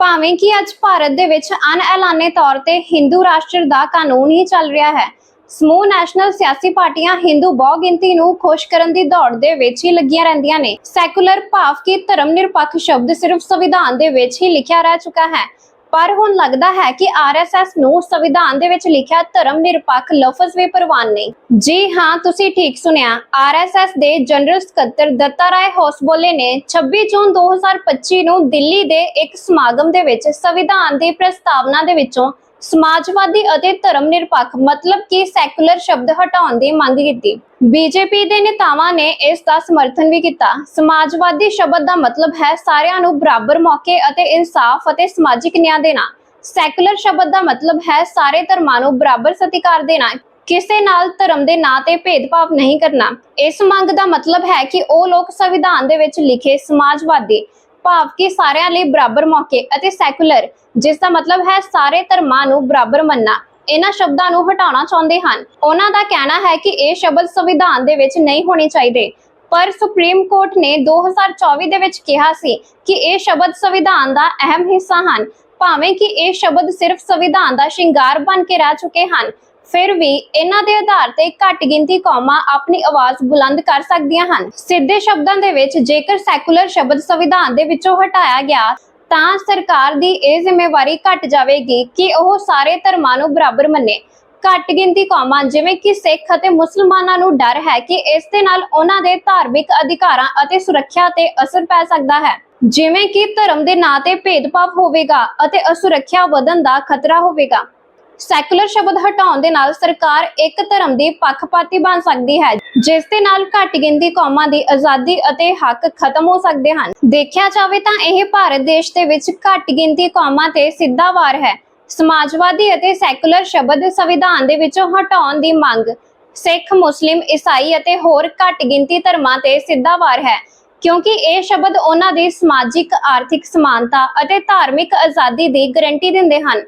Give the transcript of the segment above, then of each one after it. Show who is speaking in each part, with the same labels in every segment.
Speaker 1: ਭਾਵੇਂ ਕਿ ਅੱਜ ਭਾਰਤ ਦੇ ਵਿੱਚ ਅਣਐਲਾਨੇ ਤੌਰ ਤੇ ਹਿੰਦੂ ਰਾਸ਼ਟਰ ਦਾ ਕਾਨੂੰਨ ਹੀ ਚੱਲ ਰਿਹਾ ਹੈ। ਸਮੂਹ ਨੈਸ਼ਨਲ ਸਿਆਸੀ ਪਾਰਟੀਆਂ ਹਿੰਦੂ ਬਹੁ ਗਿਣਤੀ ਨੂੰ ਖੁਸ਼ ਕਰਨ ਦੀ ਦੌੜ ਦੇ ਵਿੱਚ ਹੀ ਲੱਗੀਆਂ ਰਹਿੰਦੀਆਂ ਨੇ। ਸੈਕੂਲਰ ਭਾਵ ਕਿ ਧਰਮ ਨਿਰਪੱਖ ਸ਼ਬਦ ਸਿਰਫ ਸੰਵਿਧਾਨ ਦੇ ਵਿੱਚ ਹੀ ਲਿਖਿਆ ਰਹਿ ਚੁੱਕਾ ਹੈ। ਪਰ ਹੁਣ ਲੱਗਦਾ ਹੈ ਕਿ ਆਰਐਸਐਸ ਨੂੰ ਸੰਵਿਧਾਨ ਦੇ ਵਿੱਚ ਲਿਖਿਆ ਧਰਮ ਨਿਰਪੱਖ ਲਫ਼ਜ਼ ਵੀ ਪ੍ਰਵਾਨ ਨਹੀਂ ਜੀ ਹਾਂ, ਤੁਸੀਂ ਠੀਕ ਸੁਣਿਆ। ਆਰਐਸਐਸ ਦੇ ਜਨਰਲ ਸਕੱਤਰ ਦੱਤਾ ਰਾਏ ਹੋਸਬੋਲੇ ਨੇ 26 ਜੂਨ 2025 ਨੂੰ ਦਿੱਲੀ ਦੇ ਇੱਕ ਸਮਾਗਮ ਦੇ ਵਿੱਚ ਸੰਵਿਧਾਨ ਦੀ ਪ੍ਰਸਤਾਵਨਾ ਦੇ ਵਿੱਚੋਂ ਸਮਾਜਵਾਦੀ ਅਤੇ ਧਰਮ ਨਿਰਪੱਖ ਮਤਲਬ ਕਿ ਸੈਕੂਲਰ ਸ਼ਬਦ ਹਟਾਉਣ ਦੀ ਮੰਗ ਕੀਤੀ। ਬੀਜੇਪੀ ਦੇ ਨੇਤਾਵਾਂ ਨੇ ਇਸ ਦਾ ਸਮਰਥਨ ਵੀ ਕੀਤਾ। ਸਮਾਜਵਾਦੀ ਸ਼ਬਦ ਦਾ ਮਤਲਬ ਹੈ ਸਾਰਿਆਂ ਨੂੰ ਬਰਾਬਰ ਮੌਕੇ ਅਤੇ ਇਨਸਾਫ ਅਤੇ ਸਮਾਜਿਕ ਨਿਆਂ ਦੇਣਾ। ਸੈਕੂਲਰ ਸ਼ਬਦ ਦਾ ਮਤਲਬ ਹੈ ਸਾਰੇ ਧਰਮਾਂ ਨੂੰ ਬਰਾਬਰ ਸਤਿਕਾਰ ਦੇਣਾ। ਕਿਸੇ ਨਾਲ ਧਰਮ ਦੇ ਨਾਂ ਤੇ ਭੇਦਭਾਵ ਨਹੀਂ ਕਰਨਾ। ਇਸ ਮੰਗ ਦਾ ਮਤਲਬ ਹੈ ਕਿ ਉਹ ਲੋਕ ਸੰਵਿਧਾਨ ਦੇ ਵਿੱਚ ਲਿਖੇ ਸਮਾਜਵਾਦੀ ਭਾਵ ਕਿ ਸਾਰਿਆਂ ਲਈ ਬਰਾਬਰ ਮੌਕੇ ਅਤੇ ਸੈਕੂਲਰ ਜਿਸ ਦਾ ਮਤਲਬ ਹੈ ਸਾਰੇ ਧਰਮਾਂ ਨੂੰ ਬਰਾਬਰ ਮੰਨਣਾ। ਇਹਨਾਂ ਸ਼ਬਦਾਂ ਨੂੰ ਹਟਾਉਣਾ ਚਾਹੁੰਦੇ ਹਨ। ਉਹਨਾਂ ਦਾ ਕਹਿਣਾ ਹੈ ਕਿ ਇਹ ਸ਼ਬਦ ਸੰਵਿਧਾਨ ਦੇ ਵਿੱਚ ਨਹੀਂ ਹੋਣੇ ਚਾਹੀਦੇ। ਪਰ ਸੁਪਰੀਮ ਕੋਰਟ ਨੇ 2024 ਦੇ ਵਿੱਚ ਕਿਹਾ ਸੀ ਕਿ ਇਹ ਸ਼ਬਦ ਸੰਵਿਧਾਨ ਦਾ ਅਹਿਮ ਹਿੱਸਾ ਹਨ। ਭਾਵੇਂ ਕਿ ਇਹ ਸ਼ਬਦ ਸਿਰਫ ਸੰਵਿਧਾਨ ਦਾ ਸ਼ਿੰਗਾਰ ਬਣ ਕੇ ਰਹਿ ਚੁੱਕੇ ਹਨ ਫਿਰ ਵੀ ਇਹਨਾਂ ਦੇ ਆਧਾਰ ਤੇ ਘੱਟ ਗਿਣਤੀ ਕੌਮਾਂ ਆਪਣੀ ਆਵਾਜ਼ ਬੁਲੰਦ ਕਰ ਸਕਦੀਆਂ ਹਨ। ਸਿੱਧੇ ਸ਼ਬਦਾਂ ਦੇ ਵਿੱਚ ਜੇਕਰ ਸੈਕੂਲਰ ਸ਼ਬਦ ਸੰਵਿਧਾਨ ਦੇ ਵਿੱਚੋਂ ਹਟਾਇਆ ਗਿਆ, ਤਾਂ ਸਰਕਾਰ ਦੀ ਇਹ ਜ਼ਿੰਮੇਵਾਰੀ ਘਟ ਜਾਵੇਗੀ ਕਿ ਉਹ ਸਾਰੇ ਧਰਮਾਂ ਨੂੰ ਬਰਾਬਰ ਮੰਨੇ। ਘੱਟ ਗਿਣਤੀ ਕੌਮਾਂ ਜਿਵੇਂ ਕਿ ਸਿੱਖ ਅਤੇ ਮੁਸਲਮਾਨਾਂ ਨੂੰ ਡਰ ਹੈ ਕਿ ਇਸ ਦੇ ਨਾਲ ਉਹਨਾਂ ਦੇ ਧਾਰਮਿਕ ਅਧਿਕਾਰਾਂ ਅਤੇ ਸੁਰੱਖਿਆ ਤੇ ਅਸਰ ਪੈ ਸਕਦਾ ਹੈ। ਜਿਵੇਂ ਕਿ ਧਰਮ ਦੇ ਨਾਂ ਤੇ ਭੇਦਭਾਵ ਹੋਵੇਗਾ ਅਤੇ ਅਸੁਰੱਖਿਆ ਵਧਣ ਦਾ ਖਤਰਾ ਹੋਵੇਗਾ। ਸੈਕੂਲਰ ਸ਼ਬਦ ਹਟਾਉਣ ਦੇ ਨਾਲ ਸਰਕਾਰ ਇੱਕ ਧਰਮ ਦੀ ਪੱਖਪਾਤੀ ਬਣ ਸਕਦੀ ਹੈ, ਜਿਸ ਦੇ ਨਾਲ ਘੱਟ ਗਿਣਤੀ ਕੌਮਾਂ ਦੀ ਆਜ਼ਾਦੀ ਅਤੇ ਹੱਕ ਖਤਮ ਹੋ ਸਕਦੇ ਹਨ। ਦੇਖਿਆ ਜਾਵੇ ਤਾਂ ਇਹ ਭਾਰਤ ਦੇਸ਼ ਦੇ ਵਿੱਚ ਘੱਟ ਗਿਣਤੀ ਕੌਮਾਂ ਤੇ ਸਿੱਧਾ ਵਾਰ ਹੈ। ਸਮਾਜਵਾਦੀ ਅਤੇ ਸੈਕੂਲਰ ਸ਼ਬਦ ਸੰਵਿਧਾਨ ਦੇ ਵਿੱਚੋਂ ਹਟਾਉਣ ਦੀ ਮੰਗ ਸਿੱਖ, ਮੁਸਲਿਮ, ਈਸਾਈ ਅਤੇ ਹੋਰ ਘੱਟ ਗਿਣਤੀ ਧਰਮਾਂ ਤੇ ਸਿੱਧਾ ਵਾਰ ਹੈ, ਕਿਉਂਕਿ ਇਹ ਸ਼ਬਦ ਉਹਨਾਂ ਦੀ ਸਮਾਜਿਕ, ਆਰਥਿਕ ਸਮਾਨਤਾ ਅਤੇ ਧਾਰਮਿਕ ਆਜ਼ਾਦੀ ਦੀ ਗਾਰੰਟੀ ਦਿੰਦੇ ਹਨ।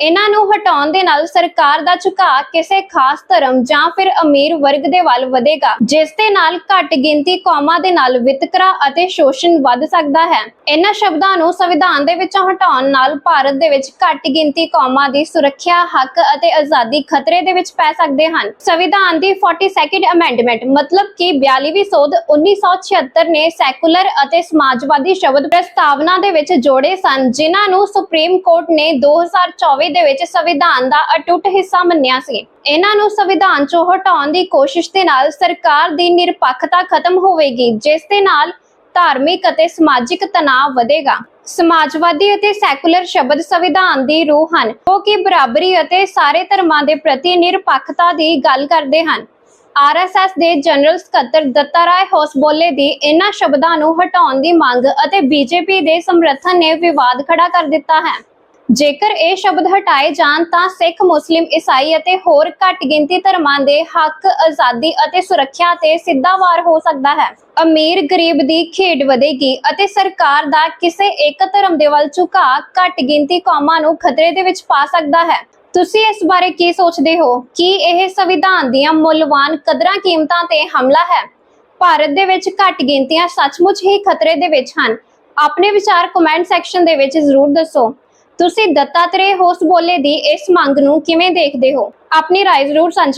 Speaker 1: ਇਹਨਾਂ ਨੂੰ ਹਟਾਉਣ ਦੇ ਨਾਲ ਸਰਕਾਰ ਦਾ ਝੁਕਾਅ ਕਿਸੇ ਖਾਸ ਧਰਮ ਜਾਂ ਫਿਰ ਅਮੀਰ ਵਰਗ ਦੇ ਵੱਲ ਵਧੇਗਾ, ਜਿਸ ਦੇ ਨਾਲ ਘੱਟ ਗਿਣਤੀ ਕੌਮਾਂ ਦੇ ਨਾਲ ਵਿਤਕਰਾ ਅਤੇ ਸ਼ੋਸ਼ਣ ਵੱਧ ਸਕਦਾ ਹੈ। ਇਹਨਾਂ ਸ਼ਬਦਾਂ ਨੂੰ ਸੰਵਿਧਾਨ ਦੇ ਵਿੱਚੋਂ ਹਟਾਉਣ ਨਾਲ ਭਾਰਤ ਦੇ ਵਿੱਚ ਘੱਟ ਗਿਣਤੀ ਕੌਮਾਂ ਦੀ ਸੁਰੱਖਿਆ, ਹੱਕ ਅਤੇ ਆਜ਼ਾਦੀ ਖਤਰੇ ਦੇ ਵਿੱਚ ਪੈ ਸਕਦੇ ਹਨ। ਸੰਵਿਧਾਨ ਦੀ 42nd ਅਮੈਂਡਮੈਂਟ ਮਤਲਬ ਕਿ 42ਵੀਂ ਸੋਧ 1976 ਨੇ ਸੈਕੂਲਰ ਅਤੇ ਸਮਾਜਵਾਦੀ ਸ਼ਬਦ ਪ੍ਰਸਤਾਵਨਾ ਦੇ ਵਿੱਚ ਜੋੜੇ ਸਨ, ਜਿਨ੍ਹਾਂ ਨੂੰ ਸੁਪਰੀਮ ਕੋਰਟ ਨੇ 2024 ਦੇ ਵਿੱਚ ਸੰਵਿਧਾਨ ਦਾ ਅਟੁੱਟ ਹਿੱਸਾ ਮੰਨਿਆ ਸੀ। ਇਹਨਾਂ ਨੂੰ ਸੰਵਿਧਾਨ ਚੋਂ ਹਟਾਉਣ ਦੀ ਕੋਸ਼ਿਸ਼ ਦੇ ਨਾਲ ਸਰਕਾਰ ਦੀ ਨਿਰਪੱਖਤਾ ਖਤਮ ਹੋਵੇਗੀ, ਜਿਸ ਦੇ ਨਾਲ ਧਾਰਮਿਕ ਅਤੇ ਸਮਾਜਿਕ ਤਣਾਅ ਵਧੇਗਾ। ਸਮਾਜਵਾਦੀ ਅਤੇ ਸੈਕੂਲਰ ਸ਼ਬਦ ਸੰਵਿਧਾਨ ਦੀ ਰੂਹ ਹਨ ਉਹ ਕਿ ਬਰਾਬਰੀ ਅਤੇ ਸਾਰੇ ਧਰਮਾਂ ਦੇ ਪ੍ਰਤੀ ਨਿਰਪੱਖਤਾ ਦੀ ਗੱਲ ਕਰਦੇ ਹਨ। ਆਰਐਸਐਸ ਦੇ ਜਨਰਲ ਸਕੱਤਰ ਦੱਤਾ ਰਾਏ ਹੋਸਬੋਲੇ ਦੀ ਇਹਨਾਂ ਸ਼ਬਦਾਂ ਨੂੰ ਹਟਾਉਣ ਦੀ ਮੰਗ ਅਤੇ ਬੀਜੇਪੀ ਦੇ ਸਮਰਥਨ ਨੇ ਵਿਵਾਦ ਖੜਾ ਕਰ ਦਿੱਤਾ ਹੈ। ਜੇਕਰ ਇਹ ਸ਼ਬਦ ਹਟਾਏ ਜਾਣ ਤਾਂ ਸਿੱਖ, ਮੁਸਲਿਮ, ਈਸਾਈ ਅਤੇ ਹੋਰ ਘੱਟ ਗਿਣਤੀ ਧਰਮਾਂ ਦੇ ਹੱਕ, ਆਜ਼ਾਦੀ ਅਤੇ ਸੁਰੱਖਿਆ ਤੇ ਸਿੱਧਾ ਵਾਰ ਹੋ ਸਕਦਾ ਹੈ। ਅਮੀਰ ਗਰੀਬ ਦੀ ਖੇਡ ਵਧੇਗੀ ਅਤੇ ਸਰਕਾਰ ਦਾ ਕਿਸੇ ਇੱਕ ਧਰਮ ਦੇ ਵੱਲ ਝੁਕਾਅ ਘੱਟ ਗਿਣਤੀ ਕੌਮਾਂ ਨੂੰ ਖਤਰੇ ਦੇ ਵਿੱਚ ਪਾ ਸਕਦਾ ਹੈ। ਤੁਸੀਂ ਇਸ ਬਾਰੇ ਕੀ ਸੋਚਦੇ ਹੋ? ਕੀ ਇਹ ਸੰਵਿਧਾਨ ਦੀਆਂ ਮੁੱਲਵਾਨ ਕਦਰਾਂ ਕੀਮਤਾਂ ਤੇ ਹਮਲਾ ਹੈ? ਭਾਰਤ ਦੇ ਵਿੱਚ ਘੱਟ ਗਿਣਤੀਆਂ ਸੱਚਮੁੱਚ ਹੀ ਖਤਰੇ ਦੇ ਵਿੱਚ ਹਨ। ਆਪਣੇ ਵਿਚਾਰ ਕਮੈਂਟ ਸੈਕਸ਼ਨ ਦੇ ਵਿੱਚ ਜ਼ਰੂਰ ਦੱਸੋ। ਤੁਸੀਂ ਦੱਤਾਤਰੇ ਹੋਸ ਬੋਲੇ ਦੀ ਇਸ ਮੰਗ ਨੂੰ ਕਿਵੇਂ ਦੇਖਦੇ ਹੋ? ਆਪਣੀ ਰਾਏ ਜ਼ਰੂਰ ਸਾਂਝੀ